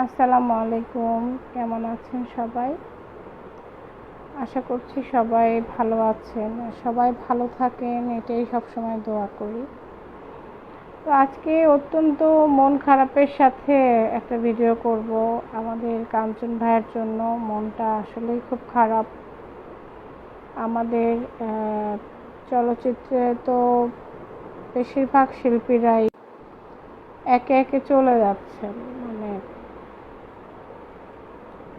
আসসালামু আলাইকুম। কেমন আছেন সবাই? আশা করছি সবাই ভালো আছেন। সবাই ভালো থাকেন, এটাই সবসময় দোয়া করি। তো আজকে অত্যন্ত মন খারাপের সাথে একটা ভিডিও করব। আমাদের কাঞ্চন ভাইয়ের জন্য। মনটা আসলেই খুব খারাপ। আমাদের চলচ্চিত্রে তো বেশিরভাগ শিল্পীরাই একে একে চলে যাচ্ছেন।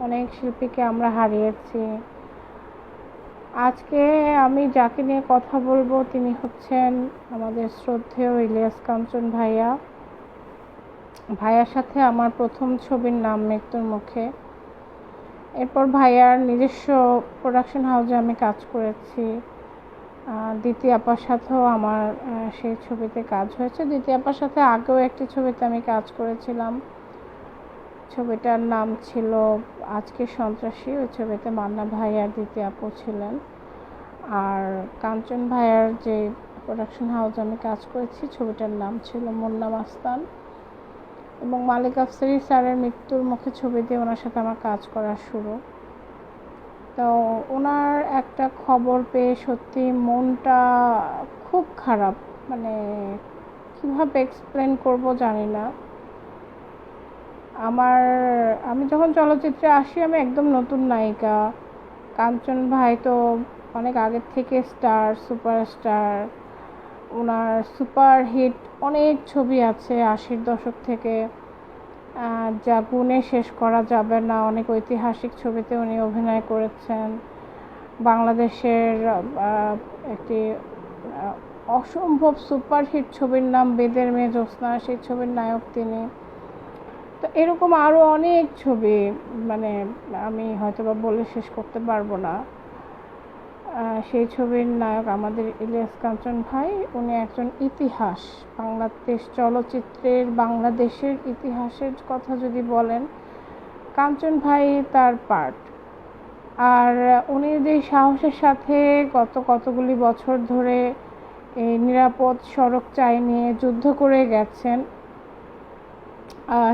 অনেক শিল্পীকে আমরা হারিয়েছি। আজকে আমি যাকে নিয়ে কথা বলব তিনি হচ্ছেন আমাদের শ্রদ্ধেয় ইলিয়াস কাঞ্চন ভাইয়া। ভাইয়ার সাথে আমার প্রথম ছবির নাম মৃত্যুর মুখে। এরপর ভাইয়ার নিজস্ব প্রোডাকশন হাউসে আমি কাজ করেছি। দ্বিতীয় আপার সাথেও আমার সেই ছবিতে কাজ হয়েছে। দ্বিতীয় আপার সাথে আগেও একটি ছবিতে আমি কাজ করেছিলাম। ছবিটার নাম ছিল আজকে সন্ত্রাসী। ওই ছবিতে মান্না ভাই আর আপু ছিলেন। আর কাঞ্চন ভাইয়ার যে প্রোডাকশন হাউস আমি কাজ করেছি, ছবিটার নাম ছিল মুন্না মাস্তান। এবং মালিক আফসারি স্যারের মৃত্যুর মুখে ছবি দিয়ে ওনার সাথে আমার কাজ করা শুরু। তো ওনার একটা খবর পেয়ে সত্যি মনটা খুব খারাপ। মানে কীভাবে এক্সপ্লেন করব জানি না। আমার, আমি যখন চলচ্চিত্রে আসি, আমি একদম নতুন নায়িকা। কাঞ্চন ভাই তো অনেক আগের থেকে স্টার, সুপারস্টার। ওনার সুপার হিট অনেক ছবি আছে আশির দশক থেকে। যা গুণে শেষ করা যাবে না, অনেক ঐতিহাসিক ছবিতে উনি অভিনয় করেছেন। বাংলাদেশের একটি অসম্ভব সুপারহিট ছবির নাম বেদের মেয়ে জ্যোৎস্না, সেই ছবির নায়ক তিনি। এরকম আরও অনেক ছবি মানে আমি হয়তো বা বলে শেষ করতে পারব না। সেই ছবির নায়ক আমাদের ইলিয়াস কাঞ্চন ভাই, উনি একজন ইতিহাস, বাংলাদেশ চলচ্চিত্রের, বাংলাদেশের ইতিহাসের কথা যদি বলেন, কাঞ্চন ভাই তার পার্ট আর উনি যে সাহসের সাথে গত কতগুলি বছর ধরে এই নিরাপদ সড়ক চাই নিয়ে যুদ্ধ করে গেছেন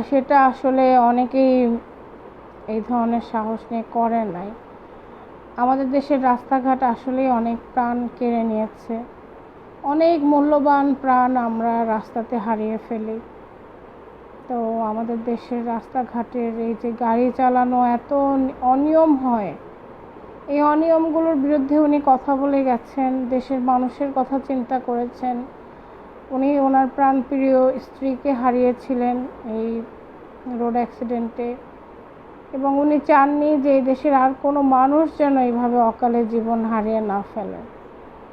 সেটা আসলে অনেকেই এই ধরনের সাহস নিয়ে করে নাই। আমাদের দেশের রাস্তাঘাট আসলেই অনেক প্রাণ কেড়ে নিয়েছে। অনেক মূল্যবান প্রাণ আমরা রাস্তাতে হারিয়ে ফেলি। তো আমাদের দেশের রাস্তাঘাটের এই যে গাড়ি চালানো এত অনিয়ম হয়, এই অনিয়মগুলোর বিরুদ্ধে উনি কথা বলে গেছেন, দেশের মানুষের কথা চিন্তা করেছেন। উনি ওনার প্রাণপ্রিয় স্ত্রীকে হারিয়েছিলেন এই রোড অ্যাক্সিডেন্টে। এবং উনি চাননি যে এই দেশের আর কোনো মানুষ যেন এইভাবে অকালে জীবন হারিয়ে না ফেলে।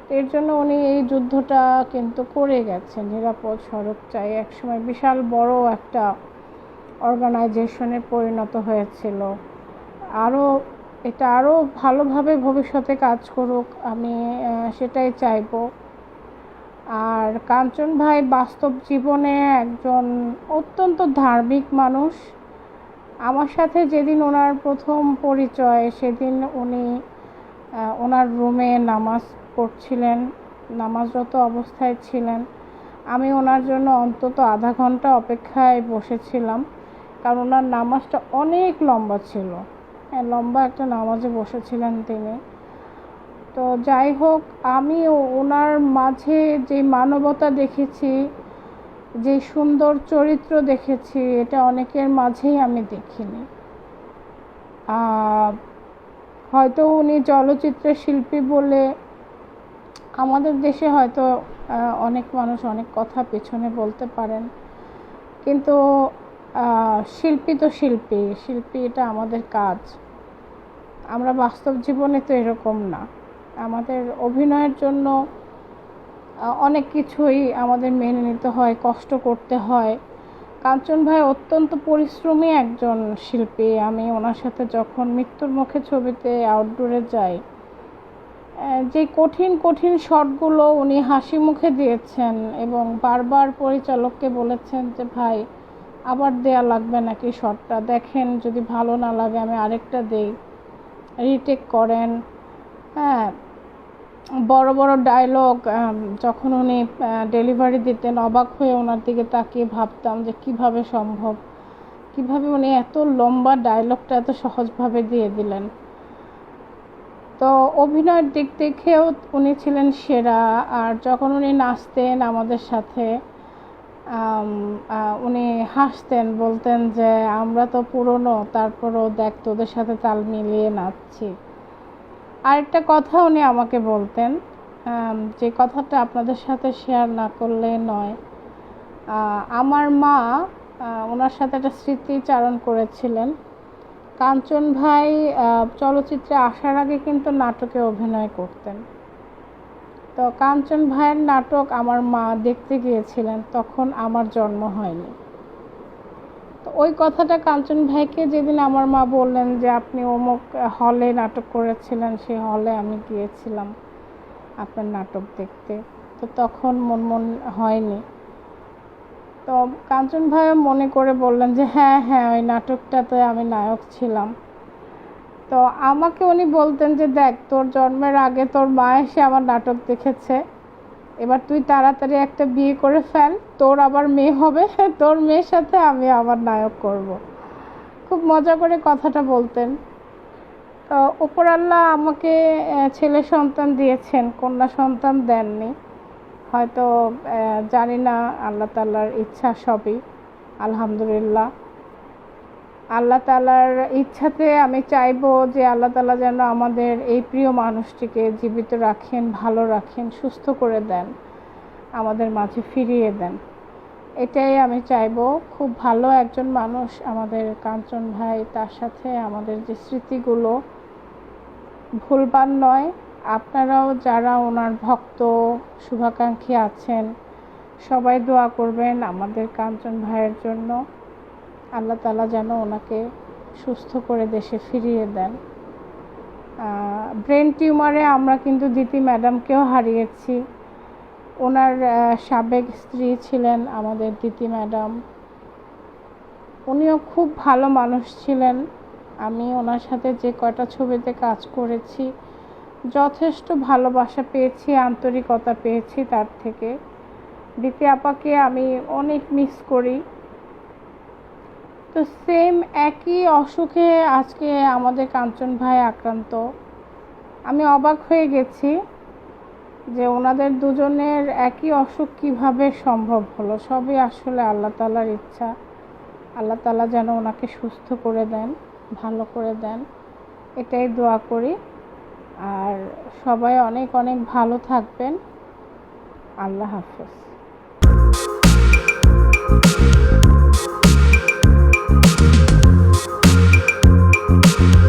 এর জন্য উনি এই যুদ্ধটা কিন্তু করে গেছেন। নিরাপদ সড়ক চাই। একসময় বিশাল বড় একটা অর্গানাইজেশনে পরিণত হয়েছিল। আরও এটা আরও ভালোভাবে ভবিষ্যতে কাজ করুক, আমি সেটাই চাইব। আর কাঞ্চন ভাই বাস্তব জীবনে একজন অত্যন্ত ধার্মিক মানুষ। আমার সাথে যেদিন ওনার প্রথম পরিচয়, সেদিন উনি ওনার রুমে নামাজ পড়ছিলেন, নামাজরত অবস্থায় ছিলেন। আমি ওনার জন্য অন্তত আধা ঘণ্টা অপেক্ষায় বসেছিলাম, কারণ ওনার নামাজটা অনেক লম্বা ছিল। হ্যাঁ লম্বা একটা নামাজে বসেছিলেন তিনি। তো যাই হোক আমি ওনার মাঝে যে মানবতা দেখেছি, যে সুন্দর চরিত্র দেখেছি, এটা অনেকের মাঝেই আমি দেখিনি। হয়তো উনি চলচ্চিত্রের শিল্পী বলে আমাদের দেশে হয়তো অনেক মানুষ অনেক কথা পেছনে বলতে পারেন। কিন্তু শিল্পী তো শিল্পী শিল্পী এটা আমাদের কাজ। আমরা বাস্তব জীবনে তো এরকম না। আমাদের অভিনয়ের জন্য অনেক কিছুই আমাদের মেনে নিতে হয়, কষ্ট করতে হয়। কাঞ্চন ভাই অত্যন্ত পরিশ্রমী একজন শিল্পী। আমি ওনার সাথে যখন মৃত্যুর মুখে ছবিতে আউটডোরে যাই যে কঠিন কঠিন শটগুলো উনি হাসি মুখে দিয়েছেন এবং বারবার পরিচালককে বলেছেন যে, ভাই, আবার দেয়া লাগবে নাকি শটটা? দেখেন, যদি ভালো না লাগে, আমি আরেকটা দেই। রিটেক করেন। হ্যাঁ বড় বড় ডায়লগ যখন উনি ডেলিভারি দিতেন, অবাক হয়ে ওনার দিকে তাকিয়ে ভাবতাম যে কীভাবে সম্ভব? কীভাবে উনি এত লম্বা ডায়লগটা এত সহজভাবে দিয়ে দিলেন? তো অভিনয়ের দিক থেকেও উনি ছিলেন সেরা, আর যখন উনি নাচতেন আমাদের সাথে উনি হাসতেন, বলতেন যে, আমরা তো পুরনো, তারপরও দেখ, তোদের সাথে তাল মিলিয়ে নাচছি। আরেকটা কথা উনি আমাকে বলতেন যে কথাটা আপনাদের সাথে শেয়ার না করলে নয়। আমার মা ওনার সাথে একটা স্মৃতিচারণ করেছিলেন। কাঞ্চন ভাই চলচ্চিত্রে আসার আগে কিন্তু নাটকে অভিনয় করতেন। তো কাঞ্চন ভাইয়ের নাটক আমার মা দেখতে গিয়েছিলেন, তখন আমার জন্ম হয়নি। ওই কথাটা কাঞ্চন ভাইকে যেদিন আমার মা বললেন যে আপনি অমুক হলে নাটক করেছিলেন, সেই হলে আমি গিয়েছিলাম আপনার নাটক দেখতে। তো তখন মন মন হয়নি। তো কাঞ্চন ভাইও মনে করে বললেন যে হ্যাঁ হ্যাঁ ওই নাটকটাতে আমি নায়ক ছিলাম। তো আমাকে উনি বলতেন যে, দেখ, তোর জন্মের আগে তোর মা এসে আমার নাটক দেখেছে। এবার তুই তাড়াতাড়ি একটা বিয়ে করে ফেল, তোর আবার মেয়ে হবে, তোর মেয়ের সাথে আমি আবার নায়ক করব। খুব মজা করে কথাটা বলতেন। তো আল্লাহ আমাকে ছেলে সন্তান দিয়েছেন, কন্যা সন্তান দেননি। হয়তো জানি না, আল্লাহ তাল্লার ইচ্ছা সবই, আলহামদুলিল্লাহ। আল্লাহ তালার ইচ্ছাতে আমি চাইব যে আল্লাহ তালা যেন আমাদের এই প্রিয় মানুষটিকে জীবিত রাখেন, ভালো রাখেন, সুস্থ করে দেন, আমাদের মাঝে ফিরিয়ে দেন। এটাই আমি চাইব। খুব ভালো একজন মানুষ আমাদের কাঞ্চন ভাই, তার সাথে আমাদের যে স্মৃতিগুলো ভুলবার নয়, আপনারাও যারা ওনার ভক্ত, শুভাকাঙ্ক্ষী আছেন, সবাই দোয়া করবেন আমাদের কাঞ্চন ভাইয়ের জন্য। আল্লাহ তালা যেন ওনাকে সুস্থ করে দেশে ফিরিয়ে দেন। ব্রেন টিউমারে আমরা কিন্তু দিতি ম্যাডামকেও হারিয়েছি। ওনার সাবেক স্ত্রী ছিলেন আমাদের দিতি ম্যাডাম উনিও খুব ভালো মানুষ ছিলেন। আমি ওনার সাথে যে কয়টা ছবিতে কাজ করেছি, যথেষ্ট ভালোবাসা পেয়েছি, আন্তরিকতা পেয়েছি তার থেকে। দিতি আপাকে আমি অনেক মিস করি। তো সেম একই অসুখে আজকে আমাদের কাঞ্চন ভাই আক্রান্ত। আমি অবাক হয়ে গেছি যে ওনাদের দুজনের একই অসুখ কীভাবে সম্ভব হলো। সবই আসলে আল্লাহ তালার ইচ্ছা। আল্লাহ তালা যেন ওনাকে সুস্থ করে দেন, ভালো করে দেন, এটাই দোয়া করি। আর সবাই অনেক অনেক ভালো থাকবেন। আল্লাহ হাফেজ।